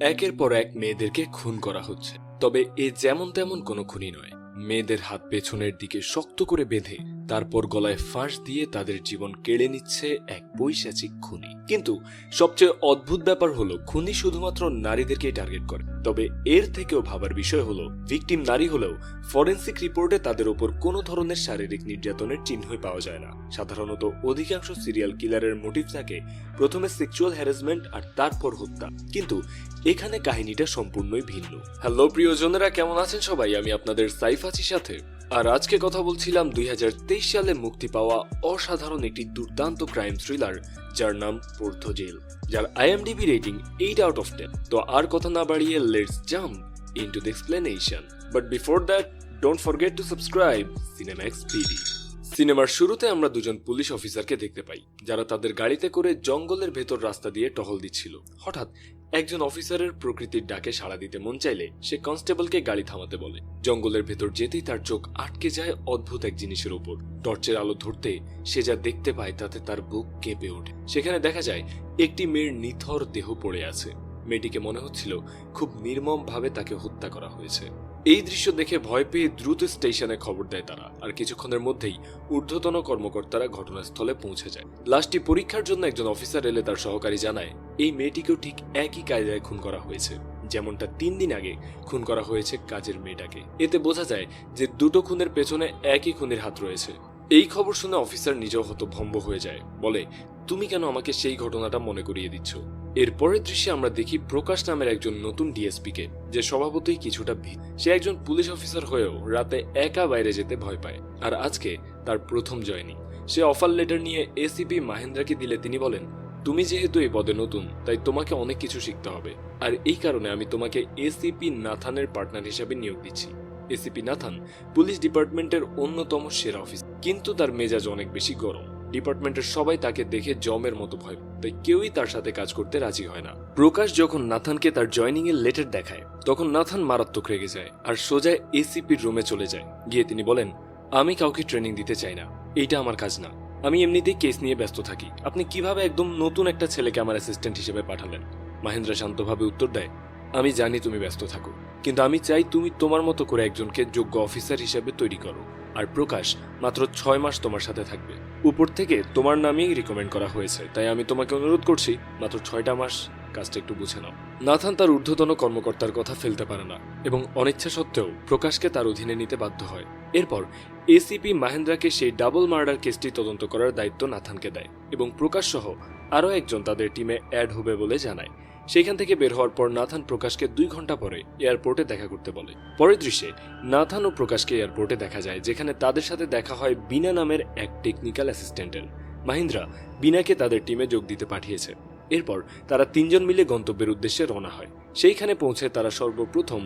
একের পর এক মেয়েদেরকে খুন করা হচ্ছে। তবে এ যেমন তেমন কোনো খুনি নয়। মেয়েদের হাত পেছনের দিকে শক্ত করে বেঁধে তারপর গলায় ফাঁস দিয়ে তাদের জীবন কেড়ে নিচ্ছে এক বৈশাচিক খুনি। কিন্তু সবচেয়ে অদ্ভুত ব্যাপার হলো, খুনি শুধুমাত্র নারীদেরকেই টার্গেট করে। তবে এর থেকেও ভাবার বিষয় হলো, ভিকটিম নারী হলেও ফরেন্সিক রিপোর্টে তাদের ওপর কোনো ধরনের শারীরিক নির্যাতনের চিহ্নই পাওয়া যায় না। সাধারণত অধিকাংশ সিরিয়াল কিলারের মোটিভ থাকে প্রথমে সেক্সুয়াল হ্যারাসমেন্ট আর তারপর হত্যা। কিন্তু এখানে কাহিনীটা সম্পূর্ণই ভিন্ন। হ্যালো প্রিয়জনেরা, কেমন আছেন সবাই? আমি আপনাদের সাইফ আছি সাথে। আর আজকে কথা বলছিলাম দুই হাজার তেইশ সালে মুক্তি পাওয়া অসাধারণ একটি দুর্দান্ত ক্রাইম থ্রিলার যার নাম পর্থ জেল, যার IMDb rating eight out of ten তো আর কথা না বাড়িয়ে let's jump into the explanation but before that don't forget to subscribe cinema PD সিনেমার শুরুতে আমরা দুজন পুলিশ অফিসারকে দেখতে পাই, যারা তাদের গাড়িতে করে জঙ্গলের ভেতর রাস্তা দিয়ে টহল দিচ্ছিল। হঠাৎ একজন অফিসারের প্রকৃতির ডাকে সাড়া দিতে মন চাইলে সে কনস্টেবলকে গাড়ি থামাতে বলে। জঙ্গলের ভেতর যেতেই তার চোখ আটকে যায় অদ্ভুত এক জিনিসের উপর টর্চের আলো ধরতে সে যা দেখতে পায় তাতে তার বুক কেঁপে ওঠে। সেখানে দেখা যায় একটি মেয়ের নিথর দেহ পড়ে আছে। মেয়েটিকে মনে হচ্ছিল খুব নির্মম ভাবে তাকে হত্যা করা হয়েছে। এই দৃশ্য দেখে ভয় পেয়ে দ্রুত স্টেশনে খবর দেয় তারা। আর কিছুক্ষণের মধ্যেই ঊর্ধ্বতন কর্মকর্তারা ঘটনাস্থলে পৌঁছে যায়। লাশটি পরীক্ষার জন্য একজন অফিসার এলে তার সহকারী জানায়, এই মেয়েটিকেও ঠিক একই কায়দায় খুন করা হয়েছে। যেমনটা তিন দিন আগে খুন করা হয়েছে কাজের মেয়েটাকে। এতে বোঝা যায় যে দুটো খুনের পেছনে একই খুনের হাত রয়েছে। এই খবর শুনে অফিসার নিজেও হতভম্ব হয়ে যায়। বলে, তুমি কেন আমাকে সেই ঘটনাটা মনে করিয়ে দিচ্ছ? এর পরের দৃশ্যে আমরা দেখি প্রকাশ নামের একজন নতুন ডিএসপি কে যে স্বভাবতই কিছুটা ভিত সে একজন পুলিশ অফিসার হয়েও রাতে একা বাইরে যেতে ভয় পায়, আর আজকে তার প্রথম জয়নি। সে অফার লেটার নিয়ে এসিপি মাহেন্দ্রাকে দিলে তিনি বলেন, তুমি যেহেতু এই পদে নতুন, তাই তোমাকে অনেক কিছু শিখতে হবে। আর এই কারণে আমি তোমাকে এসিপি নাথানের পার্টনার হিসেবে নিয়োগ দিচ্ছি। এসিপি নাথান পুলিশ ডিপার্টমেন্টের অন্যতম সেরা অফিস, কিন্তু তার মেজাজ অনেক বেশি গরম। ডিপার্টমেন্টের সবাই তাকে দেখে জমের মতো ভয় তাই কেউই তার সাথে কাজ করতে রাজি হয় না। প্রকাশ যখন নাথানকে তার জয়নিং এর লেটার দেখায়, তখন নাথান মারাত্মক রেগে যায় আর সোজা এসিপির রুমে চলে যায়। গিয়ে তিনি বলেন, আমি কাউকে ট্রেনিং দিতে চাই না। এইটা আমার কাজ না। আমি এমনিতেই কেস নিয়ে ব্যস্ত থাকি। আপনি কীভাবে একদম নতুন একটা ছেলেকে আমার অ্যাসিস্ট্যান্ট হিসেবে পাঠালেন? মাহেন্দ্রা শান্তভাবে উত্তর দেয়, আমি জানি তুমি ব্যস্ত থাকো, কিন্তু আমি চাই তুমি তোমার মতো করে একজনকে যোগ্য অফিসার হিসেবে তৈরি করো। আর প্রকাশ মাত্র ছয় মাস তোমার সাথে থাকবে। উপর থেকে তোমার নামেই রিকমেন্ড করা হয়েছে, তাই আমি তোমাকে অনুরোধ করছি, মাত্র ছয়টা মাস কাজটা একটু বুঝে নাও। নাথান তার ঊর্ধ্বতন কর্মকর্তার কথা ফেলতে পারে না এবং অনিচ্ছা সত্ত্বেও প্রকাশকে তার অধীনে নিতে বাধ্য হয়। এরপর এসিপি মাহেন্দ্রাকে সেই ডাবল মার্ডার কেসটি তদন্ত করার দায়িত্ব নাথানকে দেয় এবং প্রকাশ সহ আরও একজন তাদের টিমে অ্যাড হবে বলে জানায়। সেখান থেকে বের হওয়ার পর নাথান প্রকাশকে দুই ঘণ্টা পরে এয়ারপোর্টে দেখা করতে বলে। পরের দৃশ্যে, নাথান ও প্রকাশকে এয়ারপোর্টে দেখা যায়, যেখানে তাদের সাথে দেখা হয় বিনা নামের এক টেকনিক্যাল অ্যাসিস্ট্যান্টের মাহিন্দ্রা বিনাকে তাদের টিমে যোগ দিতে পাঠিয়েছে। এরপর তারা তিনজন মিলে গন্তব্যের উদ্দেশ্যে রওনা হয়। সেইখানে পৌঁছে তারা সর্বপ্রথম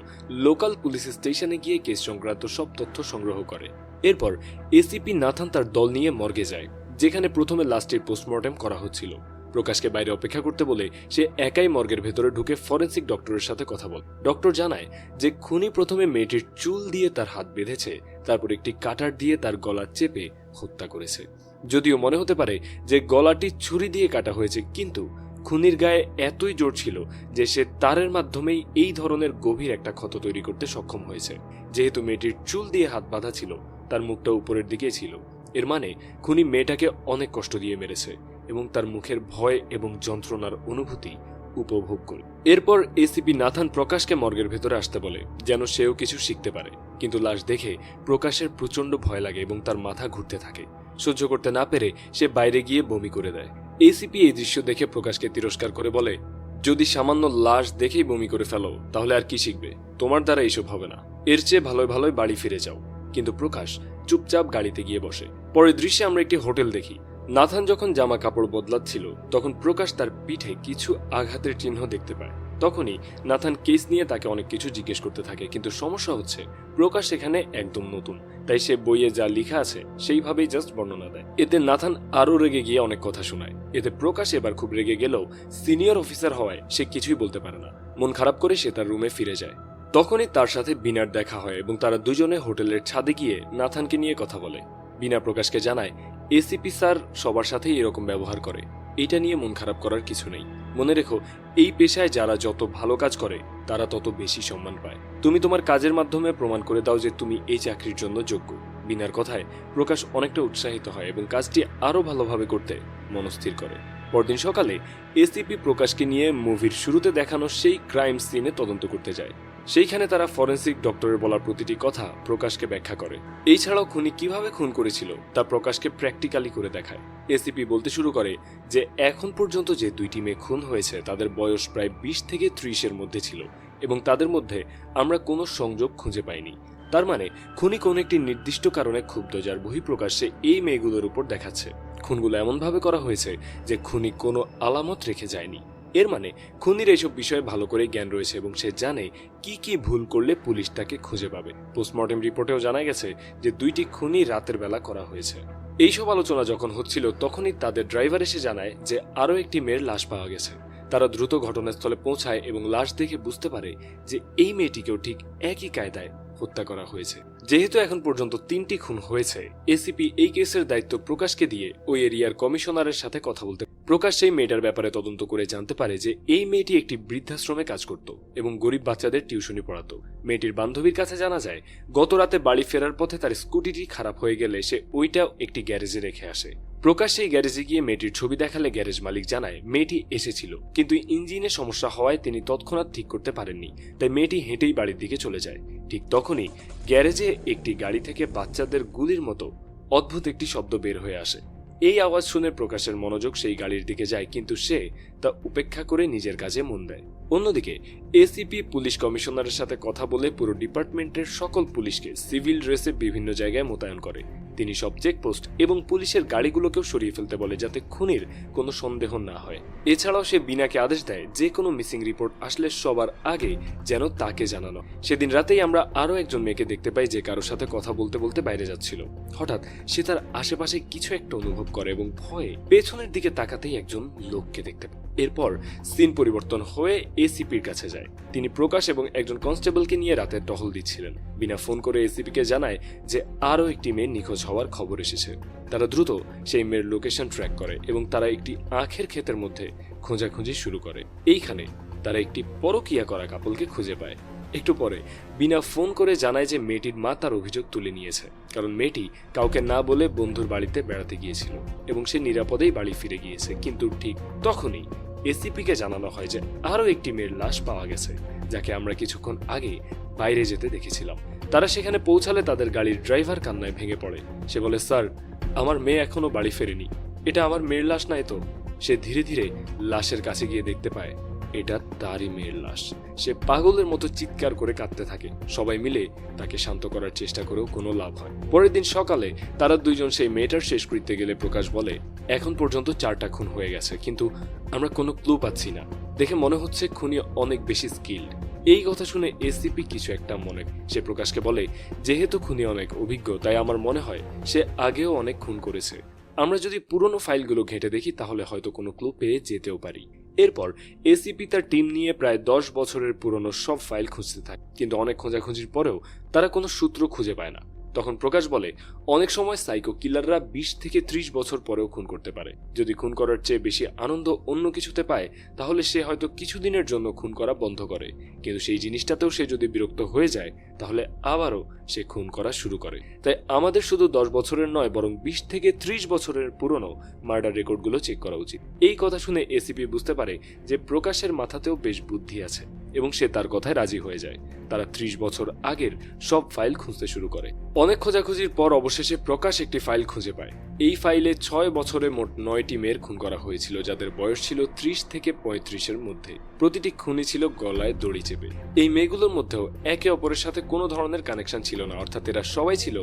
লোকাল পুলিশ স্টেশনে গিয়ে কেস সংক্রান্ত সব তথ্য সংগ্রহ করে। এরপর এসিপি নাথান তার দল নিয়ে মর্গে যায়, যেখানে প্রথমে লাস্টের পোস্টমর্টেম করা হচ্ছিল। প্রকাশকে বাইরে অপেক্ষা করতে বলে সে একাই মর্গের ভেতরে ঢুকে ফরেন্সিক ডক্টরের সাথে কথা বল। ডক্টর জানায় যে খুনি প্রথমে মেয়েটির চুল দিয়ে তার হাত বেঁধেছে, তারপর একটি কাটার দিয়ে তার গলা চেপে হত্যা করেছে। যদিও মনে হতে পারে যে গলাটি ছুরি দিয়ে কাটা হয়েছে, কিন্তু খুনির গায়ে এতই জোর ছিল যে সে তারের মাধ্যমেই এই ধরনের গভীর একটা ক্ষত তৈরি করতে সক্ষম হয়েছে। যেহেতু মেয়েটির চুল দিয়ে হাত বাঁধা ছিল, তার মুখটা উপরের দিকে ছিল। এর মানে খুনি মেয়েটাকে অনেক কষ্ট দিয়ে মেরেছে। এবং তার মুখের ভয় এবং যন্ত্রণার অনুভূতি উপভোগ করে। এরপর এসিপি নাথান প্রকাশকে মর্গের ভেতরে আসতে বলে, যেন সেও কিছু শিখতে পারে। কিন্তু লাশ দেখে প্রকাশের প্রচণ্ড ভয় লাগে এবং তার মাথা ঘুরতে থাকে। সহ্য করতে না পেরে সে বাইরে গিয়ে বমি করে দেয়। এসিপি এই দৃশ্য দেখে প্রকাশকে তিরস্কার করে বলে, যদি সামান্য লাশ দেখেই বমি করে ফেলো, তাহলে আর কি শিখবে? তোমার দ্বারা এইসব হবে না। এর চেয়ে ভালোই ভালোই বাড়ি ফিরে যাও। কিন্তু প্রকাশ চুপচাপ গাড়িতে গিয়ে বসে। পরের দৃশ্যে আমরা একটি হোটেল দেখি। নাথান যখন জামা কাপড় বদলাচ্ছিল, তখন প্রকাশ তার পিঠে কিছু আঘাতের চিহ্ন দেখতে পায়। তখনই নাথান কেস নিয়ে তাকে অনেক কিছু জিজ্ঞেস করতে থাকে, কিন্তু সমস্যা হচ্ছে, প্রকাশ এখানে একদম নতুন। তাই সে বইয়ে যা লেখা আছে, সেইভাবেই জাস্ট বর্ণনা দেয়। এতে নাথান আরও রেগে গিয়ে অনেক কথা শোনায়। এতে প্রকাশ এবার খুব রেগে গেলেও সিনিয়র অফিসার হওয়ায় সে কিছুই বলতে পারে না। মন খারাপ করে সে তার রুমে ফিরে যায়। তখনই তার সাথে বিনার দেখা হয় এবং তারা দুজনে হোটেলের ছাদে গিয়ে নাথানকে নিয়ে কথা বলে। বিনা প্রকাশকে জানায় এসিপি স্যার সবার সাথেই এরকম ব্যবহার করে। এটা নিয়ে মন খারাপ করার কিছু নেই। মনে রেখো, এই পেশায় যারা যত ভালো কাজ করে, তারা তত বেশি সম্মান পায়। তুমি তোমার কাজের মাধ্যমে প্রমাণ করে দাও যে তুমি এই চাকরির জন্য যোগ্য। বিনার কথায়, প্রকাশ অনেকটা উৎসাহিত হয় এবং কাজটি আরও ভালোভাবে করতে মনস্থির করে। পরদিন সকালে এসিপি প্রকাশকে নিয়ে মুভির শুরুতে দেখানো সেই ক্রাইম সিনে তদন্ত করতে যায়। সেইখানে তারা ফরেন্সিক ডক্টরের বলা প্রতিটি কথা প্রকাশকে ব্যাখ্যা করে। এই ছাড়াও খুনি কীভাবে খুন করেছিল তা প্রকাশকে প্র্যাকটিক্যালি করে দেখায়। এসিপি বলতে শুরু করে যে এখন পর্যন্ত যে দুইটি মেয়ে খুন হয়েছে তাদের বয়স প্রায় বিশ থেকে ত্রিশের মধ্যে ছিল এবং তাদের মধ্যে আমরা কোনো সংযোগ খুঁজে পাইনি। তার মানে খুনি কোন একটি নির্দিষ্ট কারণে ক্ষুব্ধ যার বহিঃপ্রকাশ্যে এই মেয়েগুলোর উপর দেখাচ্ছে। খুনগুলো এমনভাবে করা হয়েছে যে খুনি কোনো আলামত রেখে যায়নি। এর মানে খুনির এইসব বিষয়ে ভালো করে জ্ঞান রয়েছে এবং সে জানে কি কি ভুল করলে পুলিশ তাকে খুঁজে পাবে। পোস্টমর্টেম রিপোর্টেও জানা গেছে যে দুইটি খুনি রাতের বেলা করা হয়েছে। এইসব আলোচনা যখন হচ্ছিল, তখনই তাদের ড্রাইভার এসে জানায় যে আরও একটি মেয়ের লাশ পাওয়া গেছে। তারা দ্রুত ঘটনাস্থলে পৌঁছায় এবং লাশ দেখে বুঝতে পারে যে এই মেয়েটিকেও ঠিক একই কায়দায় হত্যা করা হয়েছে। যেহেতু এখন পর্যন্ত তিনটি খুন হয়েছে, এসিপি এই কেসের দায়িত্ব প্রকাশকে দিয়ে ওই এরিয়ার কমিশনারের সাথে কথা বলতে প্রকাশ সেই মেয়েটার ব্যাপারে তদন্ত করে জানতে পারে যে এই মেয়েটি একটি বৃদ্ধাশ্রমে কাজ করত এবং গরিব বাচ্চাদের টিউশনি পড়াতো। মেয়েটির বান্ধবীর কাছে জানা যায়, গত রাতে বাড়ি ফেরার পথে তার স্কুটিটি খারাপ হয়ে গেলে সে ওইটাও একটি গ্যারেজে রেখে আসে। প্রকাশ সেই গ্যারেজে গিয়ে মেয়েটির ছবি দেখালে গ্যারেজ মালিক জানায়, মেয়েটি এসেছিল, কিন্তু ইঞ্জিনে সমস্যা হওয়ায় তিনি তৎক্ষণাৎ ঠিক করতে পারেননি, তাই মেয়েটি হেঁটেই বাড়ির দিকে চলে যায়। ঠিক তখনই গ্যারেজে একটি গাড়ি থেকে বাচ্চাদের গুলির মতো অদ্ভুত একটি শব্দ বের হয়ে আসে। এই আওয়াজ শুনে প্রকাশের মনোযোগ সেই গাড়ির দিকে যায়, কিন্তু সে তা উপেক্ষা করে নিজের কাজে মন দেয়। অন্যদিকে, এসিপি পুলিশ কমিশনারের সাথে কথা বলে পুরো ডিপার্টমেন্টের সকল পুলিশকে সিভিল ড্রেসে বিভিন্ন জায়গায় মোতায়েন করে। তিনি সব চেকপোস্ট এবং পুলিশের গাড়িগুলোকেও সরিয়ে ফেলতে বলে যাতে খুনির কোনো সন্দেহ না হয়। এছাড়াও সে বিনাকে আদেশ দেয় যে কোনো মিসিং রিপোর্ট আসলে সবার আগে যেন তাকে জানানো। সেদিন রাতেই আমরা আরও একজন মেয়েকে দেখতে পাই যে কারোর সাথে কথা বলতে বলতে বাইরে যাচ্ছিল। হঠাৎ সে তার আশেপাশে কিছু একটা অনুভব করে এবং ভয়ে পেছনের দিকে তাকাতেই একজন লোককে দেখতে পায়। এরপর সিন পরিবর্তন হয়ে এসিপির কাছে যায়। তিনি প্রকাশ এবং একজন কনস্টেবলকে নিয়ে রাতে টহল দিচ্ছিলেন। বিনা ফোন করে এসিপিকে জানায় যে আরও একটি মেয়ে নিখোঁজ হওয়ার খবর এসেছে। তারা দ্রুত সেই মেয়ের লোকেশন ট্র্যাক করে এবং তারা একটি আখের ক্ষেতের মধ্যে খোঁজাখুঁজি শুরু করে। এইখানে তারা একটি পরকিয়া করা কাপলকে খুঁজে পায়। একটু পরে বিনা ফোন করে জানায় যে মেয়েটির মা তার অভিযোগ তুলে নিয়েছে। কারণ মেয়েটি কাউকে না বলে বন্ধুর বাড়িতে বেড়াতে গিয়েছিল এবং সে নিরাপদেই বাড়ি ফিরে গিয়েছে। কিন্তু ঠিক তখনই এসিপিকে জানানো হয় যে আরও একটি মেয়ের লাশ পাওয়া গেছে, যাকে আমরা কিছুক্ষণ আগে বাইরে যেতে দেখেছিলাম। তারা সেখানে পৌঁছালে তাদের গাড়ির ড্রাইভার কান্নায় ভেঙে পড়ে। সে বলে, স্যার, আমার মেয়ে এখনও বাড়ি ফেরেনি। এটা আমার মেয়ের লাশ নাই তো? সে ধীরে ধীরে লাশের কাছে গিয়ে দেখতে পায় এটা তারই মেয়ের লাশ। সে পাগলের মতো চিৎকার করে কাঁদতে থাকে। সবাই মিলে তাকে শান্ত করার চেষ্টা করেও কোনো লাভ হয়। পরের দিন সকালে তারা দুইজন সেই মেয়েটার শেষ করতে গেলে প্রকাশ বলে, এখন পর্যন্ত চারটা খুন হয়ে গেছে, কিন্তু আমরা কোনো ক্লু পাচ্ছি না। দেখে মনে হচ্ছে খুনি অনেক বেশি স্কিল্ড। এই কথা শুনে এসিপি কিছু একটা মনে, সে প্রকাশকে বলে, যেহেতু খুনি অনেক অভিজ্ঞ, তাই আমার মনে হয় সে আগেও অনেক খুন করেছে। আমরা যদি পুরনো ফাইলগুলো ঘেঁটে দেখি, তাহলে হয়তো কোনো ক্লু পেয়ে যেতেও পারি। এরপর এসিপি তার টিম নিয়ে প্রায় দশ বছরের পুরনো সব ফাইল খুঁজতে থাকে। কিন্তু অনেক খোঁজাখুঁজির পরেও তারা কোনো সূত্র খুঁজে পায় না। তখন প্রকাশ বলে, অনেক সময় সাইকো কিলাররা বিশ থেকে ত্রিশ বছর পরেও খুন করতে পারে। যদি খুন করার চেয়ে বেশি আনন্দ অন্য কিছুতে পায়, তাহলে সে হয়তো কিছুদিনের জন্য খুন করা বন্ধ করে। কিন্তু সেই জিনিসটাতেও সে যদি বিরক্ত হয়ে যায় তাহলে আবারও সে খুন করা শুরু করে। তাই আমাদের শুধু দশ বছরের নয়, বরং বিশ থেকে ত্রিশ বছরের পুরনো মার্ডার রেকর্ডগুলো চেক করা উচিত। এই কথা শুনে এসিপি বুঝতে পারে যে প্রকাশের মাথাতেও বেশ বুদ্ধি আছে এবং সে তার কথায় রাজি হয়ে যায়। তারা ত্রিশ বছর আগের সব ফাইল খুঁজতে শুরু করে। অনেক খোঁজাখুঁজির পর অবশেষে প্রকাশ একটি ফাইল খুঁজে পায়। এই ফাইলে ছয় বছরে মোট নয়টি মেয়ের খুন করা হয়েছিল, যাদের বয়স ছিল ত্রিশ থেকে পঁয়ত্রিশের মধ্যে। প্রতিটি খুনি ছিল গলায় দড়ি চেপে। এই মেয়েগুলোর মধ্যেও একে অপরের সাথে কোনো ধরনের কানেকশন ছিল না, অর্থাৎ এরা সবাই ছিল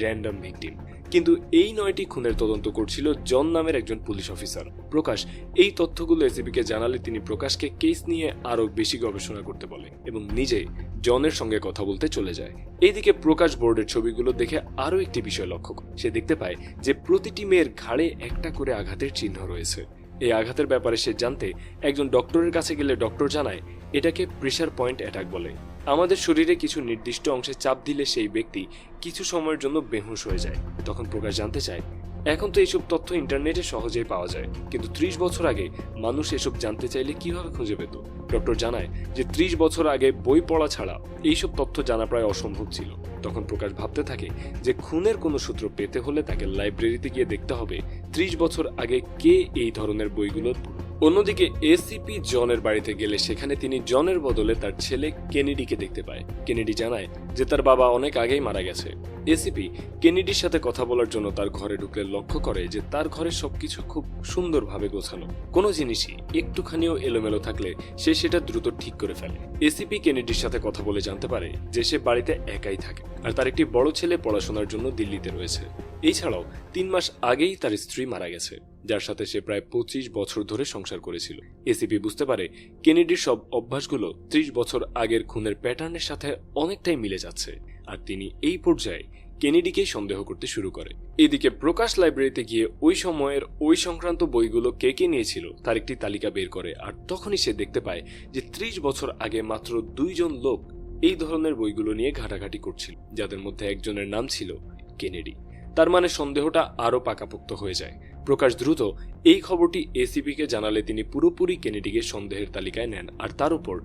র্যান্ডম ভিকটিম কিন্তু এই নয়টি খুনের তদন্ত করছিল জন নামের একজন পুলিশ অফিসার। প্রকাশ, এই তথ্যগুলো এসিবিকে জানালে তিনি প্রকাশকে কেস নিয়ে আরও বেশি গবেষণা করতে বলে এবং নিজে জনের সঙ্গে কথা বলতে চলে যায়। এইদিকে প্রকাশ বোর্ডের ছবিগুলো দেখে আরও একটি বিষয় লক্ষ্য সে দেখতে পায় যে প্রতিটি মেয়ের ঘাড়ে একটা করে আঘাতের চিহ্ন রয়েছে। এই আঘাতের ব্যাপারে সে জানতে একজন ডক্টরের কাছে গেলে ডক্টর জানায়, এটাকে প্রেশার পয়েন্ট অ্যাটাক বলে। আমাদের শরীরে কিছু নির্দিষ্ট অংশে চাপ দিলে সেই ব্যক্তি কিছু সময়ের জন্য বেহুশ হয়ে যায়। তখন প্রকাশ জানতে চায়, এখন তো এইসব তথ্য ইন্টারনেটে সহজেই পাওয়া যায়। কিন্তু ত্রিশ বছর আগে মানুষ এসব জানতে চাইলে কীভাবে খুঁজে পেত? ডক্টর জানায় যে ত্রিশ বছর আগে বই পড়া ছাড়া এইসব তথ্য জানা প্রায় অসম্ভব ছিল। তখন প্রকাশ ভাবতে থাকে যে খুনের কোনো সূত্র পেতে হলে তাকে লাইব্রেরিতে গিয়ে দেখতে হবে ত্রিশ বছর আগে কে এই ধরনের বইগুলো অন্যদিকে এসিপি জনের বাড়িতে গেলে সেখানে তিনি জনের বদলে তার ছেলে কেনেডিকে দেখতে পায়। কেনেডি জানায় যে তার বাবা অনেক আগেই মারা গেছে। এসিপি কেনেডির সাথে কথা বলার জন্য তার ঘরে ঢুকলে লক্ষ্য করে যে তার ঘরে সবকিছু খুব সুন্দরভাবে গোছানো। কোনো জিনিসই একটুখানিও এলোমেলো থাকলে সে সেটা দ্রুত ঠিক করে ফেলে। এসিপি কেনেডির সাথে কথা বলে জানতে পারে যে সে বাড়িতে একাই থাকে আর তার একটি বড় ছেলে পড়াশোনার জন্য দিল্লিতে রয়েছে। এছাড়াও তিন মাস আগেই তার স্ত্রী মারা গেছে, যার সাথে সে প্রায় পঁচিশ বছর ধরে সংসার করেছিল। এসিপি বুঝতে পারে কেনেডির সব অভ্যাসগুলো ত্রিশ বছর আগের খুনের প্যাটার্নের সাথে অনেকটাই মিলে যাচ্ছে। আর তিনি এই পর্যায়ে কেনেডিকেই সন্দেহ করতে শুরু করে। এদিকে প্রকাশ লাইব্রেরিতে গিয়ে ওই সময়ের ওই সংক্রান্ত বইগুলো কে কে নিয়েছিল তার একটি তালিকা বের করে আর তখনই সে দেখতে পায় যে ত্রিশ বছর আগে মাত্র দুইজন লোক এই ধরনের বইগুলো নিয়ে ঘাটাঘাটি করছিল, যাদের মধ্যে একজনের নাম ছিল কেনেডি। তার মানে সন্দেহটা আরও পাকাপোক্ত হয়ে যায়। প্রকাশ দ্রুত, এই খবরটি এসিপিকে জানালে তিনি পুরোপুরি কেনেডিকে সন্দেহের তালিকায় নেন আর তার উপর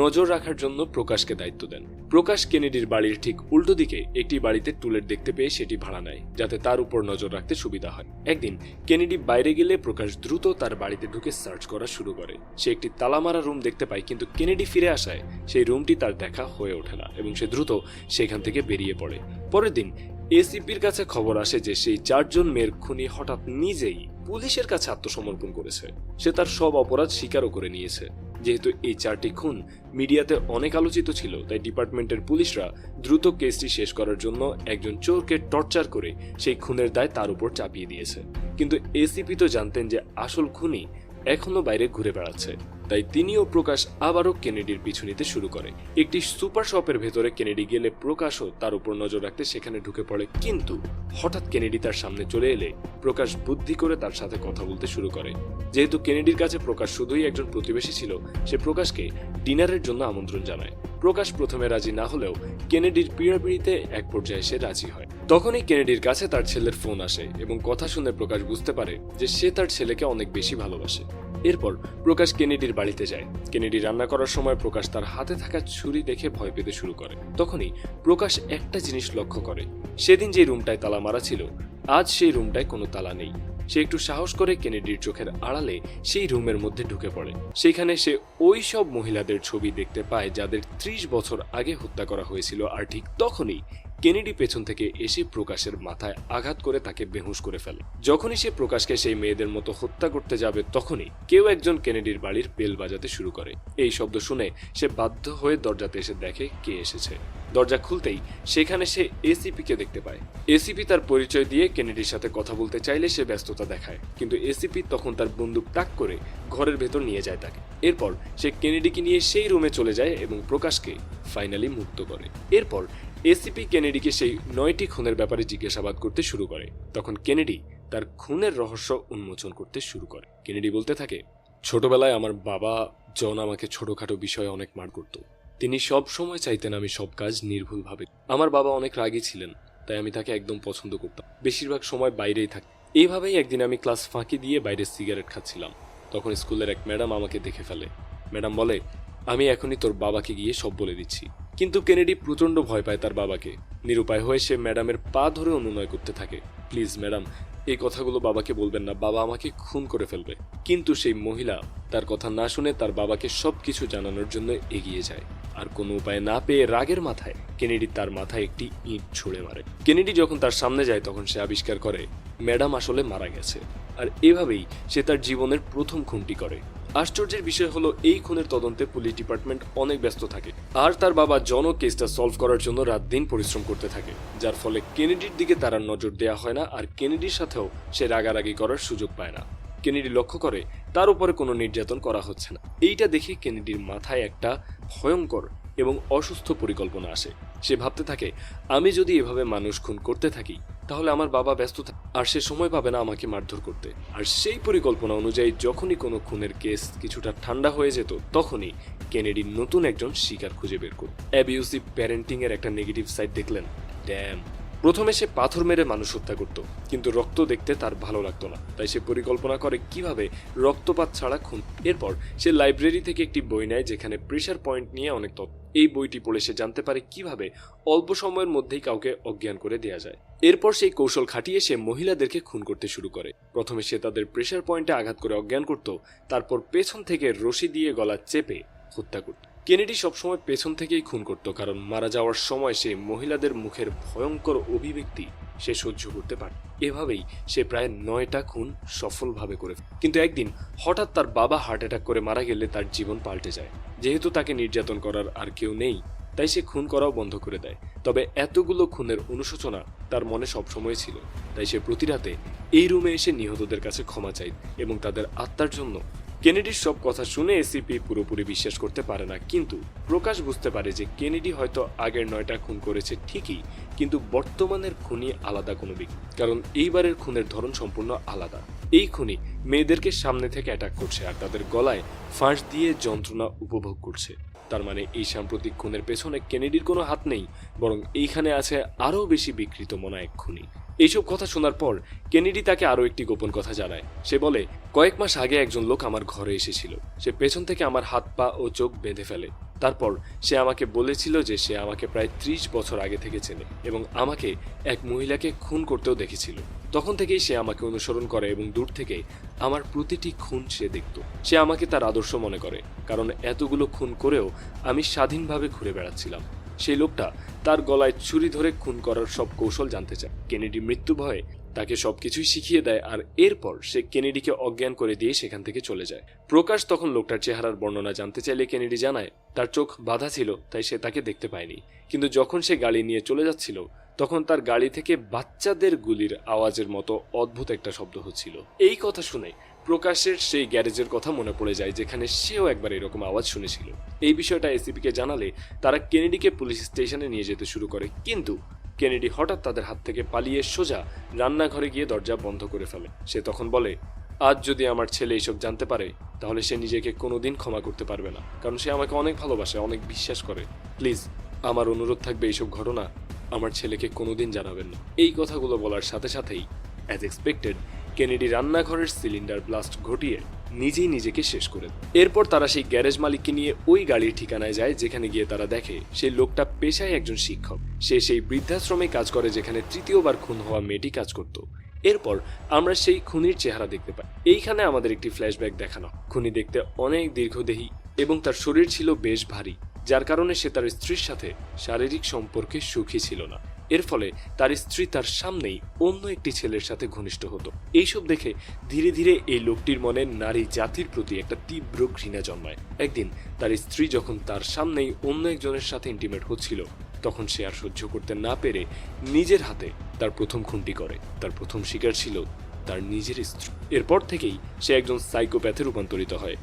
নজর রাখার জন্য প্রকাশকে দায়িত্ব দেন। প্রকাশ কেনেডির বাড়ির ঠিক উল্টো দিকে একটি বাড়িতে টুলেট দেখতে পেয়ে সেটি ভাড়া নেয়, যাতে তার উপর নজর রাখতে সুবিধা হয়। একদিন কেনেডি বাইরে গেলে প্রকাশ দ্রুত তার বাড়িতে ঢুকে সার্চ করা শুরু করে। সে একটি তালামারা রুম দেখতে পায়, কিন্তু কেনেডি ফিরে আসায় সেই রুমটি তার দেখা হয়ে ওঠে না এবং সে দ্রুত সেখান থেকে বেরিয়ে পড়ে। পরের দিন এসিপির কাছে খবর আসে যে সেই চারজন মেয়ের খুনি হঠাৎ নিজেই পুলিশের কাছে আত্মসমর্পণ করেছে। সে তার সব অপরাধ স্বীকারও করে নিয়েছে। যেহেতু এই চারটি খুন মিডিয়াতে অনেক আলোচিত ছিল, তাই ডিপার্টমেন্টের পুলিশরা দ্রুত কেসটি শেষ করার জন্য একজন চোরকে টর্চার করে সেই খুনের দায় তার উপর চাপিয়ে দিয়েছে। কিন্তু এসিপি তো জানতেন যে আসল খুনি এখনও বাইরে ঘুরে বেড়াচ্ছে। তাই তিনিও প্রকাশ আবারও কেনেডির পিছু নিতে শুরু করে। একটি সুপার শপের ভেতরে কেনেডি গেলে প্রকাশও তার উপর নজর রাখতে সেখানে ঢুকে পড়ে। কিন্তু হঠাৎ কেনেডি তার সামনে চলে এলে প্রকাশ বুদ্ধি করে তার সাথে কথা বলতে শুরু করে। যেহেতু কেনেডির কাছে প্রকাশ শুধুই একজন প্রতিবেশী ছিল, সে প্রকাশকে ডিনারের জন্য আমন্ত্রণ জানায়। প্রকাশ প্রথমে রাজি না হলেও কেনেডির পিড়াপিড়িতে এক পর্যায়ে সে রাজি হয়। তখনই কেনেডির কাছে তার ছেলের ফোন আসে এবং কথা শুনে প্রকাশ বুঝতে পারে যে সে তার ছেলেকে অনেক বেশি ভালোবাসে। এরপর প্রকাশ কেনেডির বাড়িতে যায়। কেনেডি রান্না করার সময় প্রকাশ তার হাতে থাকা ছুরি দেখে ভয় পেতে শুরু করে। তখনই প্রকাশ একটা জিনিস লক্ষ্য করে। সেদিন যে রুমটায় তালা মারা ছিল, আজ সেই রুমটায় কোনো তালা নেই। সে একটু সাহস করে কেনেডির চোখের আড়ালে সেই রুমের মধ্যে ঢুকে পড়ে। সেখানে সে ওই সব মহিলাদের ছবি দেখতে পায় যাদের ত্রিশ বছর আগে হত্যা করা হয়েছিল আর ঠিক তখনই কেনেডি পেছন থেকে এসে প্রকাশের মাথায় আঘাত করে তাকে বেহুশ করে ফেলে। যখনই সে প্রকাশকে সেই মেয়েদের মতো হত্যা করতে যাবে, তখনই কেউ একজন কেনেডির বাড়ির বেল বাজাতে শুরু করে। এই শব্দ শুনে সে বাধ্য হয়ে দরজাতে এসে দেখে কে এসেছে। দরজা খুলতেই সেখানে সে এসিপি কে দেখতে পায়। এসিপি তার পরিচয় দিয়ে কেনেডির সাথে কথা বলতে চাইলে সে ব্যস্ততা দেখায়, কিন্তু এসিপি তখন তার বন্দুক তাক করে ঘরের ভেতর নিয়ে যায় তাকে। এরপর সে কেনেডিকে নিয়ে সেই রুমে চলে যায় এবং প্রকাশকে ফাইনালি মুক্ত করে। এরপর এসিপি কেনেডিকে সেই নয়টি খুনের ব্যাপারে জিজ্ঞাসাবাদ করতে শুরু করে। তখন কেনেডি তার খুনের রহস্য উন্মোচন করতে শুরু করে। কেনেডি বলতে থাকে, ছোটবেলায় আমার বাবা জন আমাকে ছোটখাটো বিষয়ে অনেক মার করত। তিনি সব সময় চাইতেন আমি সব কাজ নির্ভুলভাবে। আমার বাবা অনেক রাগী ছিলেন, তাই আমি তাকে একদম পছন্দ করতাম। বেশিরভাগ সময় বাইরেই থাকি এইভাবেই একদিন আমি ক্লাস ফাঁকি দিয়ে বাইরে সিগারেট খাচ্ছিলাম। তখন স্কুলের এক ম্যাডাম আমাকে দেখে ফেলে। ম্যাডাম বলে, আমি এখনই তোর বাবাকে গিয়ে সব বলে দিচ্ছি। কিন্তু কেনেডি প্রচণ্ড ভয় পায় তার বাবাকে। নিরুপায় হয়ে সে ম্যাডামের পা ধরে অনুনয় করতে থাকে। প্লিজ, ম্যাডাম, এই কথাগুলো বাবাকে বলবেন না। বাবা আমাকে খুন করে ফেলবে। কিন্তু সেই মহিলা তার কথা না শুনে তার বাবাকে সবকিছু জানানোর জন্য এগিয়ে যায়। আর কোনো উপায় না পেয়ে রাগের মাথায় কেনেডি তার মাথায় একটি ইঁট ছুঁড়ে মারে। কেনেডি যখন তার সামনে যায়, তখন সে আবিষ্কার করে, ম্যাডাম আসলে মারা গেছে। আর এভাবেই সে তার জীবনের প্রথম খুনটি করে। আশ্চর্যের বিষয় হলো, এই খুনের তদন্তে পুলিশ ডিপার্টমেন্ট অনেক ব্যস্ত থাকে। আর তার বাবা জন কেসটা সলভ করার জন্য রাত দিন পরিশ্রম করতে থাকে, যার ফলে কেনেডির দিকে তার নজর দেওয়া হয় না আর কেনেডির সাথেও সে রাগারাগি করার সুযোগ পায় না। কেনেডি লক্ষ্য করে, তার উপরে কোনো নির্যাতন করা হচ্ছে না। এইটা দেখে কেনেডির মাথায় একটা ভয়ঙ্কর এবং অসুস্থ পরিকল্পনা আসে। সে ভাবতে থাকে, আমি যদি এভাবে মানুষ খুন করতে থাকি, তাহলে আমার বাবা ব্যস্ত থাকে আর সে সময় পাবে না আমাকে মারধর করতে। আর সেই পরিকল্পনা অনুযায়ী যখনই কোনো খুনের কেস কিছুটা ঠান্ডা হয়ে যেত, তখনই কেনেডি নতুন একজন শিকার খুঁজে বের করত। অ্যাবিউসিভ প্যারেন্টিং এর একটা নেগেটিভ সাইড দেখলেন। ড্যাম। প্রথমে সে পাথর মেরে মানুষ হত্যা করত, কিন্তু রক্ত দেখতে তার ভালো লাগতো না। তাই সে পরিকল্পনা করে কীভাবে রক্তপাত ছাড়া খুন। এরপর সে লাইব্রেরি থেকে একটি বই নেয়, যেখানে প্রেশার পয়েন্ট নিয়ে অনেক তথ্য এই বইটি পড়ে সে জানতে পারে কীভাবে অল্প সময়ের মধ্যেই কাউকে অজ্ঞান করে দেয়া যায়। এরপর সেই কৌশল খাটিয়ে সে মহিলাদেরকে খুন করতে শুরু করে। প্রথমে সে তাদের প্রেশার পয়েন্টে আঘাত করে অজ্ঞান করত, তারপর পেছন থেকে রশি দিয়ে গলা চেপে হত্যা করত। কেনেডি সবসময় পেছন থেকেই খুন করত, কারণ মারা যাওয়ার সময় সে মহিলাদের মুখের ভয়ঙ্কর অভিব্যক্তি সে সহ্য করতে পারে। এভাবেই সে প্রায় নয়টা খুন সফলভাবে করে কিন্তু একদিন হঠাৎ তার বাবা হার্ট অ্যাটাক করে মারা গেলে তার জীবন পাল্টে যায়। যেহেতু তাকে নির্যাতন করার আর কেউ নেই, তাই সে খুন করাও বন্ধ করে দেয়। তবে এতগুলো খুনের অনুশোচনা তার মনে সবসময় ছিল, তাই সে প্রতি রাতে এই রুমে এসে নিহতদের কাছে ক্ষমা চায় এবং তাদের আত্মার জন্য কেনেডির সব কথা শুনে এসিপি পুরোপুরি বিশ্বাস করতে পারে না। কিন্তু প্রকাশ বুঝতে পারে যে কেনেডি হয়তো আগের নয়টা খুন করেছে ঠিকই, কিন্তু বর্তমানের খুনি আলাদা কোনো ব্যক্তি কারণ এইবারের খুনের ধরন সম্পূর্ণ আলাদা। এই খুনি মেয়েদেরকে সামনে থেকে অ্যাটাক করছে আর তাদের গলায় ফাঁস দিয়ে যন্ত্রণা উপভোগ করছে। তার মানে এই সাম্প্রতিক খুনের পেছনে কেনেডির কোনো হাত নেই, বরং এইখানে আছে আরও বেশি বিকৃত মনা এক খুনি। এইসব কথা শোনার পর কেনেডি তাকে আরও একটি গোপন কথা জানায়। সে বলে, কয়েক মাস আগে একজন লোক আমার ঘরে এসেছিল। সে পেছন থেকে আমার হাত, পা ও চোখ বেঁধে ফেলে। তারপর সে আমাকে বলেছিল যে সে আমাকে প্রায় ত্রিশ বছর আগে থেকে চেনে এবং আমাকে এক মহিলাকে খুন করতেও দেখেছিল। তখন থেকেই সে আমাকে অনুসরণ করে এবং দূর থেকে আমার প্রতিটি খুন সে দেখত। সে আমাকে তার আদর্শ মনে করে, কারণ এতগুলো খুন করেও আমি স্বাধীনভাবে ঘুরে বেড়াচ্ছিলাম। সেই লোকটা তার গলায় ছুরি ধরে খুন করার সব কৌশল জানতে চায়। কেনেডি মৃত্যু ভয়ে তাকে সবকিছুই শিখিয়ে দেয় আর এরপর সে কেনেডিকে অজ্ঞান করে দিয়ে সেখান থেকে চলে যায়। প্রকাশ তখন লোকটার চেহারার বর্ণনা জানতে চাইলে কেনেডি জানায়, তার চোখ বাধা ছিল, তাই সে তাকে দেখতে পায়নি। কিন্তু যখন সে গাড়ি নিয়ে চলে যাচ্ছিল, তখন তার গাড়ি থেকে বাচ্চাদের গুলির আওয়াজের মতো অদ্ভুত একটা শব্দ হচ্ছিল। এই কথা শুনে প্রকাশের সেই গ্যারেজের কথা মনে পড়ে যায়, যেখানে সেও একবার এরকম আওয়াজ শুনেছিল। এই বিষয়টা এসিপিকে জানালে তারা কেনেডিকে পুলিশ স্টেশনে নিয়ে যেতে শুরু করে। কিন্তু কেনেডি হঠাৎ তাদের হাত থেকে পালিয়ে সোজা রান্নাঘরে গিয়ে দরজা বন্ধ করে ফেলে। সে তখন বলে, আজ যদি আমার ছেলে এইসব জানতে পারে, তাহলে সে নিজেকে কোনোদিন ক্ষমা করতে পারবে না। কারণ সে আমাকে অনেক ভালোবাসে, অনেক বিশ্বাস করে। প্লিজ, আমার অনুরোধ থাকবে এইসব ঘটনা আমার ছেলেকে কোনোদিন জানাবেন না। এই কথাগুলো বলার সাথে সাথেই অ্যাজ এক্সপেক্টেড কেনেডি রান্নাঘরের সিলিন্ডার ব্লাস্ট ঘটিয়ে নিজেই নিজেকে শেষ করে। এরপর তারা সেই গ্যারেজ মালিককে নিয়ে ওই গাড়ির ঠিকানায় যায়, যেখানে গিয়ে তারা দেখে সেই লোকটা পেশায় একজন শিক্ষক। সে সেই বৃদ্ধাশ্রমে কাজ করে, যেখানে তৃতীয়বার খুন হওয়া মেয়েটি কাজ করত। এরপর আমরা সেই খুনির চেহারা দেখতে পাই। এইখানে আমাদের একটি ফ্ল্যাশব্যাক দেখানো। খুনি দেখতে অনেক দীর্ঘদেহী এবং তার শরীর ছিল বেশ ভারী, যার কারণে সে তার স্ত্রীর সাথে শারীরিক সম্পর্কে সুখী ছিল না। এর ফলে তার স্ত্রী তার সামনেই অন্য একটি ছেলের সাথে ঘনিষ্ঠ হতো। এইসব দেখে ধীরে ধীরে এই লোকটির মনে নারী জাতির প্রতি একটা তীব্র ঘৃণা জন্মায়। একদিন তার স্ত্রী যখন তার সামনেই অন্য একজনের সাথে ইন্টিমেট হচ্ছিল, তখন সে আর সহ্য করতে না পেরে নিজের হাতে তার প্রথম খুনটি করে। তার প্রথম শিকার ছিল তার নিজের স্ত্রী। এরপর থেকেই সে একজন সাইকোপ্যাথে রূপান্তরিত হয়।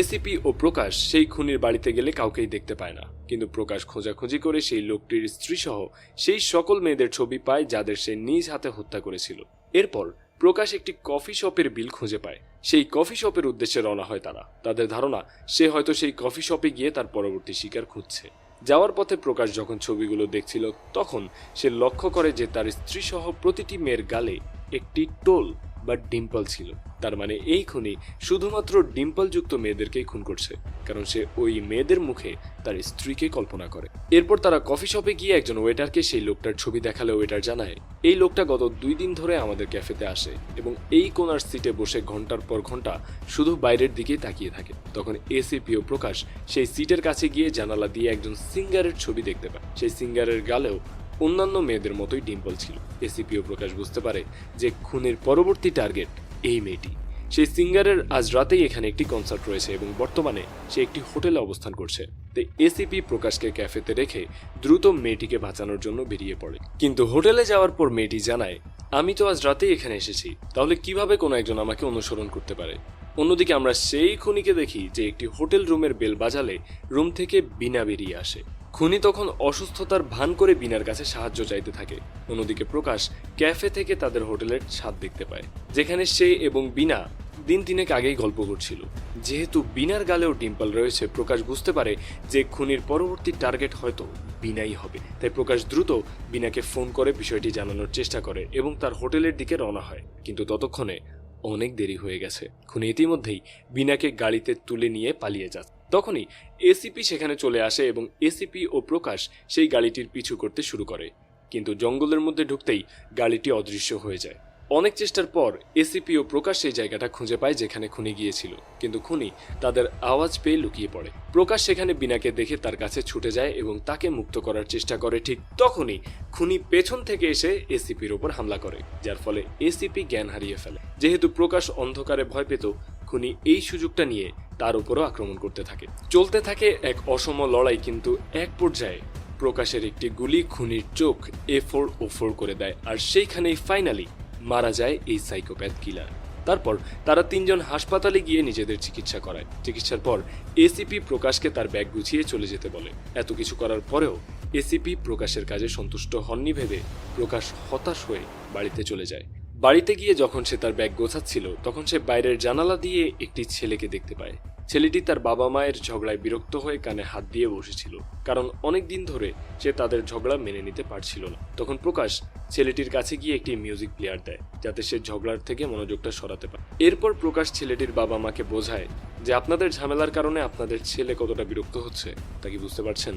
এসিপি ও প্রকাশ সেই খুনির বাড়িতে গেলে কাউকেই দেখতে পায় না। কিন্তু প্রকাশ খোঁজাখুঁজি করে সেই লোকটির স্ত্রী সহ সেই সকল মেয়েদের ছবি পায় যাদের সে নিজ হাতে হত্যা করেছিল। এরপর প্রকাশ একটি কফি শপের বিল খুঁজে পায়। সেই কফি শপের উদ্দেশ্যে রওনা হয় তারা। তাদের ধারণা, সে হয়তো সেই কফি শপে গিয়ে তার পরবর্তী শিকার খুঁজছে। যাওয়ার পথে প্রকাশ যখন ছবিগুলো দেখছিল, তখন সে লক্ষ্য করে যে তার স্ত্রী সহ প্রতিটি মেয়ের গালে একটি টোল বা ডিম্পল ছিল। তার মানে এই খুনি শুধুমাত্র ডিম্পলযুক্ত মেয়েদেরকেই খুন করছে, কারণ সে ওই মেয়েদের মুখে তার স্ত্রীকে কল্পনা করে। এরপর তারা কফি শপে গিয়ে একজন ওয়েটারকে সেই লোকটার ছবি দেখালে ওয়েটার জানায়, এই লোকটা গত দুই দিন ধরে আমাদের ক্যাফেতে আসে এবং এই কোনার সিটে বসে ঘণ্টার পর ঘণ্টা শুধু বাইরের দিকেই তাকিয়ে থাকে। তখন এসিপিও প্রকাশ সেই সিটের কাছে গিয়ে জানালা দিয়ে একজন সিঙ্গারের ছবি দেখতে পায়। সেই সিঙ্গারের গালেও অন্যান্য মেয়েদের মতোই ডিম্পল ছিল। এসিপিও প্রকাশ বুঝতে পারে যে খুনের পরবর্তী টার্গেট এই মেয়েটি। সেই সিঙ্গারের আজ রাতেই এখানে একটি কনসার্ট রয়েছে এবং বর্তমানে সে একটি হোটেলে অবস্থান করছে। তাই এসিপি প্রকাশকে ক্যাফেতে রেখে দ্রুত মেয়েটিকে বাঁচানোর জন্য বেরিয়ে পড়ে। কিন্তু হোটেলে যাওয়ার পর মেয়েটি জানায়, আমি তো আজ রাতেই এখানে এসেছি। তাহলে কীভাবে কোনো একজন আমাকে অনুসরণ করতে পারে? অন্যদিকে আমরা সেই খুনিকে দেখি যে একটি হোটেল রুমের বেল বাজালে রুম থেকে বিনা বেরিয়ে আসে। খুনি তখন অসুস্থতার ভান করে বিনার কাছে সাহায্য চাইতে থাকে। অন্যদিকে প্রকাশ ক্যাফে থেকে তাদের হোটেলের ছাদ দেখতে পায়, যেখানে সে এবং বিনা দিন তিনেক আগেই গল্প করছিল। যেহেতু বিনার গালেও ডিম্পল রয়েছে, প্রকাশ বুঝতে পারে যে খুনির পরবর্তী টার্গেট হয়তো বিনাই হবে। তাই প্রকাশ দ্রুত বিনাকে ফোন করে বিষয়টি জানানোর চেষ্টা করে এবং তার হোটেলের দিকে রওনা হয়। কিন্তু ততক্ষণে অনেক দেরি হয়ে গেছে। খুনি ইতিমধ্যেই বিনাকে গাড়িতে তুলে নিয়ে পালিয়ে যাচ্ছে। তখনই এসিপি সেখানে চলে আসে এবং এসিপি ও প্রকাশ সেই গাড়িটির পিছু করতে শুরু করে। কিন্তু জঙ্গলের মধ্যে ঢুকতেই গাড়িটি অদৃশ্য হয়ে যায়। অনেক চেষ্টার পর এসিপি ও প্রকাশ সেই জায়গাটা খুঁজে পায় যেখানে খুনি গিয়েছিল। কিন্তু খুনি তাদের আওয়াজ পেয়ে লুকিয়ে পড়ে। প্রকাশ সেখানে বিনাকে দেখে তার কাছে ছুটে যায় এবং তাকে মুক্ত করার চেষ্টা করে ঠিক তখনই খুনি পেছন থেকে এসে এসিপির ওপর হামলা করে, যার ফলে এসিপি জ্ঞান হারিয়ে ফেলে। যেহেতু প্রকাশ অন্ধকারে ভয় পেত, খুনি এই সুযোগটা নিয়ে তার উপরও আক্রমণ করতে থাকে। চলতে থাকে এক অসম লড়াই কিন্তু এক পর্যায়ে প্রকাশের একটি গুলি খুনির চোখ এ ফোর ও ফোর করে দেয় আর সেইখানেই ফাইনালি মারা যায় এই সাইকোপ্যাথ কিলার তারপর তারা তিনজন হাসপাতালে গিয়ে নিজেদের চিকিৎসা করায়। চিকিৎসার পর এসিপি প্রকাশকে তার ব্যাগ গুছিয়ে চলে যেতে বলে। এত কিছু করার পরেও এসিপি প্রকাশের কাজে সন্তুষ্ট হননি ভেবে প্রকাশ হতাশ হয়ে বাড়িতে চলে যায়। বাড়িতে গিয়ে যখন সে তার ব্যাগ গোছাচ্ছিল, তখন সে বাইরের জানালা দিয়ে একটি ছেলেকে দেখতে পায়। ছেলেটি তার বাবা মায়ের ঝগড়ায় বিরক্ত হয়ে কানে হাত দিয়ে বসেছিল, কারণ অনেক দিন ধরে সে তাদের ঝগড়া মেনে নিতে পারছিল না। তখন প্রকাশ ছেলেটির কাছে গিয়ে একটি মিউজিক প্লেয়ার দেয়, যাতে সে ঝগড়ার থেকে মনোযোগটা সরাতে পারে। এরপর প্রকাশ ছেলেটির বাবা মাকে বোঝায় যে আপনাদের ঝামেলার কারণে আপনাদের ছেলে কতটা বিরক্ত হচ্ছে, তা কি বুঝতে পারছেন?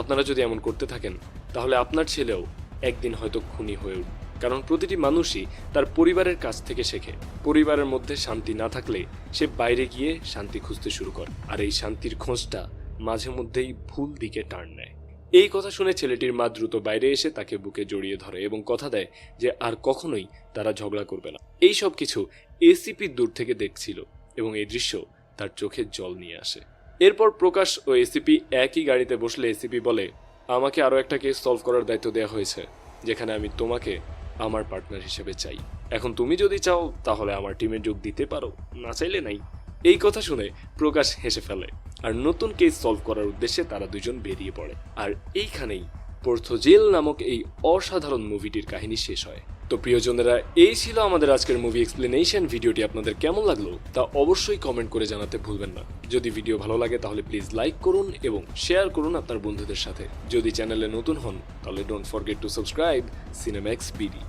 আপনারা যদি এমন করতে থাকেন, তাহলে আপনার ছেলেও একদিন হয়তো খুনি হয়ে উঠবে। কারণ প্রতিটি মানুষই তার পরিবারের কাছ থেকে শেখে। পরিবারের মধ্যে শান্তি না থাকলে সে বাইরে গিয়ে শান্তি খুঁজতে শুরু করে। আর এই শান্তির খোঁজটা মাঝে মধ্যেই ভুল দিকে টার্ন নেয়। এই কথা শুনে ছেলেটির মা দ্রুত বাইরে এসে তাকে বুকে জড়িয়ে ধরে এবং কথা দেয় যে আর কখনোই তারা ঝগড়া করবে না। এই সব কিছু এসিপি দূর থেকে দেখছিল এবং এই দৃশ্য তার চোখে জল নিয়ে আসে। এরপর প্রকাশ ও এসিপি একই গাড়িতে বসলে এসিপি বলে, আমাকে আরও একটা কেস সলভ করার দায়িত্ব দেওয়া হয়েছে, যেখানে আমি তোমাকে আমার পার্টনার হিসেবে চাই। এখন তুমি যদি চাও, তাহলে আমার টিমে যোগ দিতে পারো। না চাইলে নাই। এই কথা শুনে প্রকাশ হেসে ফেলে। আর নতুন কেস সলভ করার উদ্দেশ্যে তারা দুজন বেরিয়ে পড়ে। আর এইখানেই পর্থজেল নামক এই অসাধারণ মুভিটির কাহিনী শেষ হয়। তো প্রিয়জনেরা, এই ছিল আমাদের আজকের মুভি এক্সপ্লেনেশন ভিডিওটি আপনাদের কেমন লাগল তা অবশ্যই কমেন্ট করে জানাতে ভুলবেন না। যদি ভিডিও ভালো লাগে তাহলে প্লিজ লাইক করুন এবং শেয়ার করুন আপনার বন্ধুদের সাথে। যদি চ্যানেলে নতুন হন, তাহলে don't forget to subscribe Cinemax BD